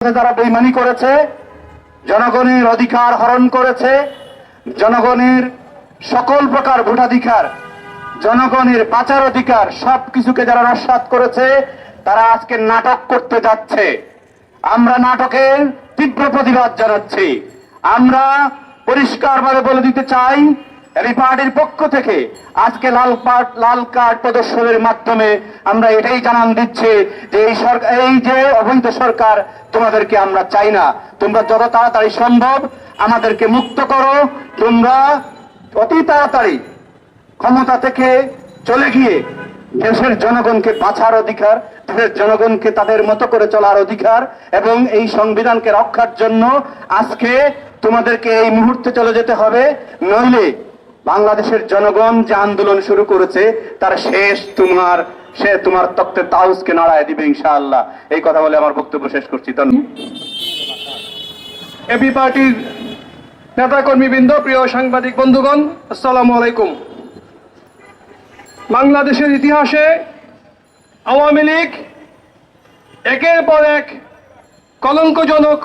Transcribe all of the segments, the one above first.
যারা বেইমানি করেছে, জনগণের অধিকার হরণ করেছে, জনগণের সকল প্রকার ভোটাধিকার, জনগণের বাঁচার অধিকার সব কিছুকে যারা নস্বাত করেছে, তারা আজকে নাটক করতে যাচ্ছে। আমরা নাটকের তীব্র প্রতিবাদ জানাচ্ছি। আমরা পরিষ্কারভাবে বলে দিতে চাই এই পার্টির পক্ষ থেকে আজকে লাল পাট লাল কার্ড প্রদর্শনের মাধ্যমে আমরা এটাই জানান দিচ্ছি যে এই সরকার, এই যে অবৈধ সরকার তোমাদেরকে আমরা চাই না। তোমরা যত তাড়াতাড়ি সম্ভব আমাদেরকে মুক্ত করো। তোমরা অতি তাড়াতাড়ি ক্ষমতা থেকে চলে গিয়ে দেশের জনগণকে বাঁচার অধিকার, দেশের জনগণকে তাদের মতো করে চলার অধিকার এবং এই সংবিধানকে রক্ষার জন্য আজকে তোমাদেরকে এই মুহূর্তে চলে যেতে হবে। নইলে বাংলাদেশের জনগণ যে আন্দোলন শুরু করেছে, তার শেষ তোমার, সে তোমার তত্ত্বের তাউসকে নাড়ায় দিবে ইনশাআল্লাহ। এই কথা বলে আমার বক্তব্য শেষ করছি। ধন্যবাদ এবি পার্টির নেতাকর্মীবৃন্দ, প্রিয় সাংবাদিক বন্ধুগণ, আসসালামু আলাইকুম। বাংলাদেশের ইতিহাসে আওয়ামী লীগ একের পর এক কলঙ্কজনক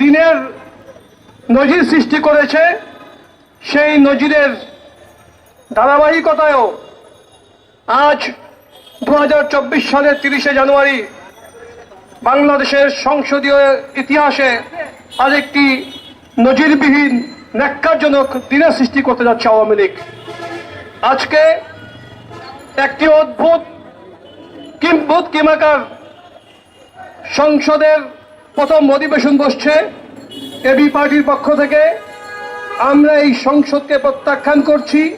দিনের নজির সৃষ্টি করেছে। সেই নজিরের ধারাবাহিকতায়ও আজ দু হাজার চব্বিশ সালের তিরিশে জানুয়ারি বাংলাদেশের সংসদীয় ইতিহাসে আরেকটি নজিরবিহীন ন্যাক্কারজনক দিনের সৃষ্টি করতে যাচ্ছে আওয়ামী লীগ। আজকে একটি অদ্ভুত কিম্ভূত কিমাকার সংসদের প্রথম অধিবেশন বসছে, এবি পার্টির পক্ষ থেকে। আমরা এই সংসদকে প্রত্যাখ্যান করছি।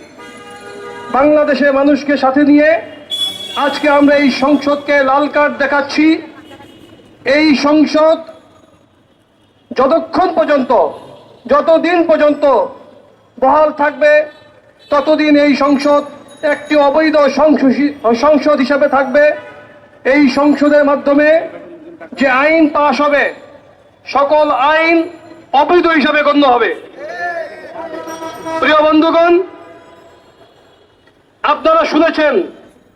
বাংলাদেশের মানুষকে সাথে নিয়ে আজকে আমরা এই সংসদকে লাল কার্ড দেখাচ্ছি। এই সংসদ যতক্ষণ পর্যন্ত, যতদিন পর্যন্ত বহাল থাকবে, ততদিন এই সংসদ একটি অবৈধ সংসদ- হিসেবে থাকবে। এই সংসদের মাধ্যমে যে আইন পাশ হবে, সকল আইন অবৈধ হিসাবে গণ্য হবে। প্রিয় বন্ধুগণ, আপনারা শুনেছেন,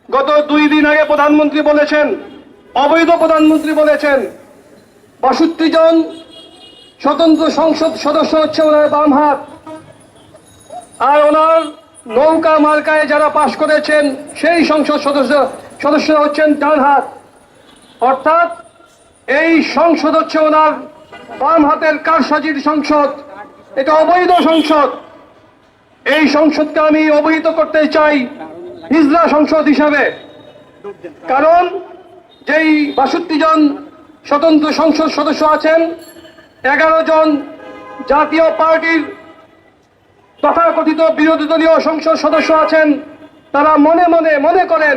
গত দুই দিন আগে প্রধানমন্ত্রী বলেছেন, অবৈধ প্রধানমন্ত্রী বলেছেন বাষট্টি জন স্বতন্ত্র সংসদ সদস্য হচ্ছে ওনার বাম হাত। আর ওনার নৌকা মার্কায় যারা পাশ করেছেন, সেই সংসদ সদস্য, সদস্যরা হচ্ছেন ডান হাত। অর্থাৎ এই সংসদ হচ্ছে ওনার বাম হাতের কারসাজির সংসদ। এটা অবৈধ সংসদ। এই সংসদকে আমি অবহিত করতে চাই হিজলা সংসদ হিসাবে। কারণ যেই বাষট্টি জন স্বতন্ত্র সংসদ সদস্য আছেন, এগারো জন জাতীয় পার্টির তথাকথিত বিরোধী দলীয় সংসদ সদস্য আছেন, তারা মনে মনে মনে করেন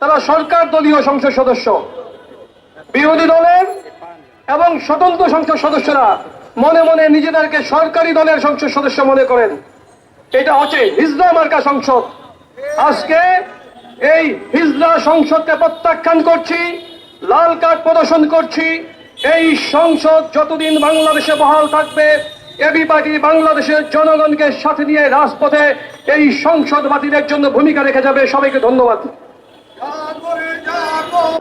তারা সরকার দলীয় সংসদ সদস্য। বিরোধী দলের এবং স্বতন্ত্র সংসদ সদস্যরা মনে মনে নিজেদেরকে সরকারি দলের সংসদ সদস্য মনে করেন। এটা হচ্ছে হিজলা মার্কা সংসদ। আজকে এই হিজলা সংসদকে প্রত্যাখ্যান করছি, লাল কার্ড প্রদর্শন করছি। এই সংসদ যতদিন বাংলাদেশে বহাল থাকবে, এবি পার্টি বাংলাদেশের জনগণকে সাথে নিয়ে রাজপথে এই সংসদ বাতিলের জন্য ভূমিকা রেখে যাবে। সবাইকে ধন্যবাদ।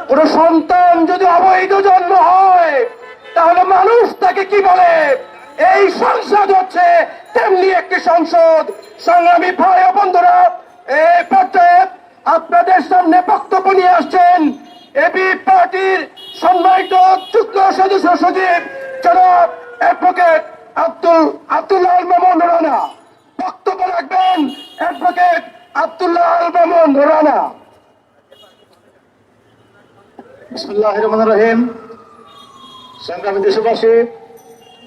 কোন সন্তান যদি অবৈধ জন্ম হয়, তাহলে মানুষ তাকে কি বলে? এই সংসদ হচ্ছে তেমনি একটি সংসদ। সংগ্রামী ভাই বন্ধুরা, এই পর্যায়ে আপনাদের সামনে বক্তব্য নিয়ে আসছেন এবি পার্টির সম্মানিত যুগ্ম সদস্য সচিব জনাব অ্যাডভোকেট আব্দুল আব্দুল্লাহ মামুন রানা। বক্তব্য রাখবেন অ্যাডভোকেট আব্দুল্লাহ মামুন রানা। বিসমুল্লাহ রহমান রহিম। সংগ্রামী দেশবাসী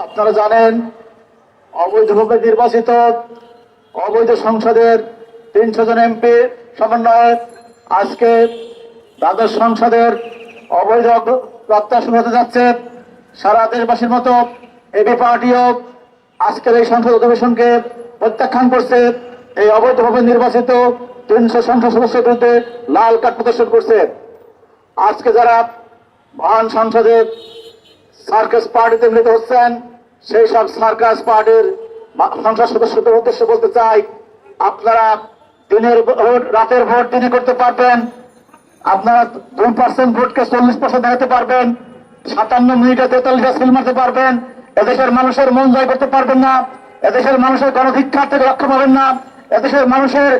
আপনারা জানেন অবৈধভাবে নির্বাচিত, অবৈধ সংসদের তিনশো জন এমপি সমন্বয়ে আজকে দ্বাদশ সংসদের অবৈধ রক্তা শুরু হতে যাচ্ছে। সারা দেশবাসীর মতো এবি পার্টিও আজকের এই সংসদ অধিবেশনকে প্রত্যাখ্যান করছে। এই অবৈধভাবে নির্বাচিত তিনশো সংসদ সদস্যের বিরুদ্ধে লাল কার্ড প্রদর্শন করছে। আজকে যারা মহান সংসদে সার্কাস পার্টিতে মিলিত হচ্ছেন সেই সব সার্কাস পার্টির সংসদ সদস্যদের উদ্দেশ্যে বলতে চাই, আপনারা দিনের ভোট, রাতের ভোট দিনে করতে পারবেন, আপনারা দুই পার্সেন্ট ভোটকে চল্লিশ পার্সেন্ট দেখাতে পারবেন, সাতান্ন মিনিটে তেতাল্লিশটা সিল মারতে পারবেন, এদেশের মানুষের মন জয় করতে পারবেন না, এদেশের মানুষের গণশিক্ষার থেকে রক্ষা পাবেন না, এদেশের মানুষের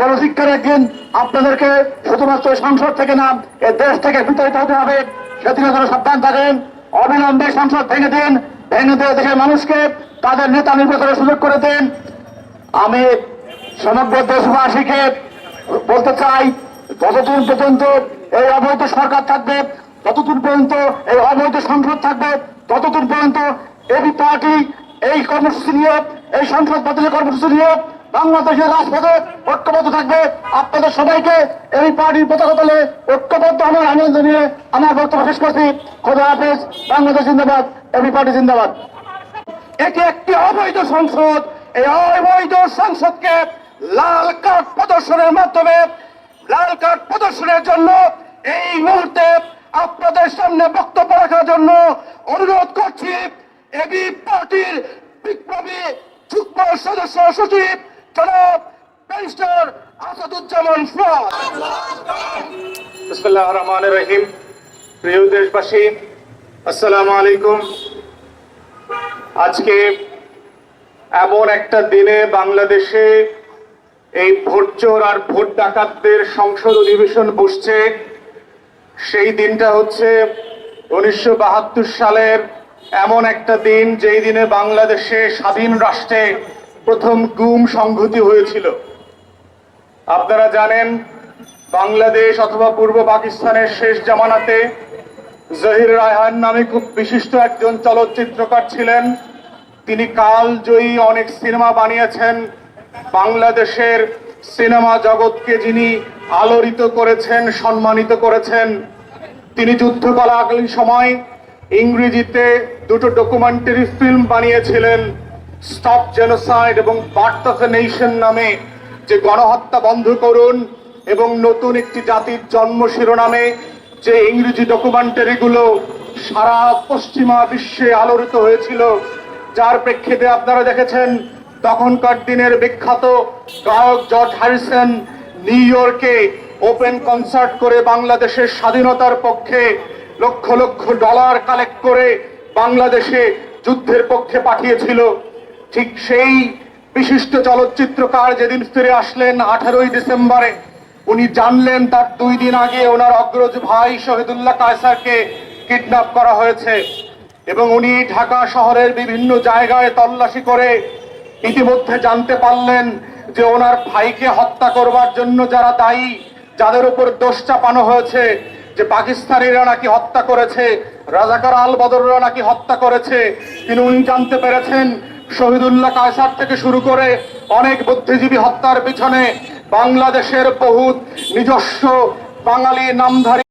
গণশিক্ষার একদিন আপনাদেরকে শুধুমাত্র সংসদ থেকে না এ দেশ থেকে বিতাড়িত হতে হবে। সেদিনে যেন সাবধান থাকেন, অবিলম্বে সংসদ ভেঙে দিন ভেঙে দিয়ে দেশের মানুষকে তাদের নেতা নির্বাচনের সুযোগ করে দেন। আমি সমগ্র দেশবাসীকে বলতে চাই যতদিন পর্যন্ত এই অবৈধ সরকার থাকবে ততদিন পর্যন্ত এই অবৈধ সংসদ থাকবে ততদিন পর্যন্ত এবি পার্টি এই কর্মসূচি নিয়ে, এই সংসদ বাতিলের কর্মসূচি নিয়ে বাংলাদেশের রাজপথে ঐক্যবদ্ধ থাকবে। আপনাদের সবাইকে এই পার্টির পতাকা তলে ঐক্যবদ্ধ হওয়ার আনন্দ নিয়ে আমার বক্তব্য শেষ করছি। খোদা হাফেজ, বাংলাদেশ জিন্দাবাদ, এবি পার্টি জিন্দাবাদ। এটি একটি অবৈধ সংসদ। এই অবৈধ সংসদকে লাল কার্ড প্রদর্শনের মাধ্যমে, লাল কার্ড প্রদর্শনের জন্য এই মুহূর্তে আপনাদের সামনে বক্তব্য রাখার জন্য অনুরোধ করছি। এবি পার্টির বিপ্লবী যুগ্ম সদস্য সচিব জনাব ব্যারিস্টার আসাদুজ্জামান বিসমুল্লাহ রহমান রহিম। প্রিয় দেশবাসী, আসসালামু আলাইকুম। আজকে এমন একটা দিনে বাংলাদেশে এই ভোট চোর আর ভোট ডাকাতদের সংসদ অধিবেশন বসছে। সেই দিনটা হচ্ছে উনিশশো বাহাত্তর সালের এমন একটা দিন, যেই দিনে বাংলাদেশে স্বাধীন রাষ্ট্রে প্রথম গুম সংঘতি হয়েছিল। আপনারা জানেন, বাংলাদেশ অথবা পূর্ব পাকিস্তানের শেষ জামানাতে জহির রায়হান নামে খুব বিশিষ্ট একজন চলচ্চিত্রকার ছিলেন। তিনি কালজয়ী অনেক সিনেমা বানিয়েছেন। বাংলাদেশের সিনেমা জগৎকে যিনি আলোড়িত করেছেন, সম্মানিত করেছেন, তিনি যুদ্ধকালীন সময় ইংরেজিতে দুটো ডকুমেন্টারি ফিল্ম বানিয়েছিলেন। স্টপ জেনোসাইড এবং বার্থ অফ নেশন নামে যে গণহত্যা বন্ধ করুন এবং নতুন একটি জাতির জন্ম শিরোনামে যে ইংরেজি ডকুমেন্টারিগুলো সারা পশ্চিমা বিশ্বে আলোড়িত হয়েছিল, যার প্রেক্ষিতে আপনারা দেখেছেন তখনকার দিনের বিখ্যাত গায়ক জর্জ হ্যারিসন নিউ ইয়র্কে ওপেন কনসার্ট করে বাংলাদেশের স্বাধীনতার পক্ষে লক্ষ লক্ষ ডলার কালেক্ট করে বাংলাদেশে যুদ্ধের পক্ষে পাঠিয়েছিল। ঠিক সেই বিশিষ্ট চলচ্চিত্রকার যেদিন ফিরে আসলেন আঠারোই ডিসেম্বরে, উনি জানলেন তার দুই দিন আগে ওনার অগ্রজ ভাই শহীদুল্লাহ কায়সারকে কিডন্যাপ করা হয়েছে এবং উনি ঢাকা শহরের বিভিন্ন জায়গায় তল্লাশি করে ইতিমধ্যে জানতে পারলেন যে ওনার ভাইকে হত্যা করবার জন্য যারা দায়ী, যাদের উপর দোষ চাপানো হয়েছে, যে পাকিস্তানিরা নাকি হত্যা করেছে, রাজাকার আল বদররা নাকি হত্যা করেছে, তিনি উনি জানতে পেরেছেন শহীদুল্লাহ কায়সার থেকে শুরু করে অনেক বুদ্ধিজীবী হত্যার পিছনে বাংলাদেশের বহুত নিজস্ব বাঙালি নামধারী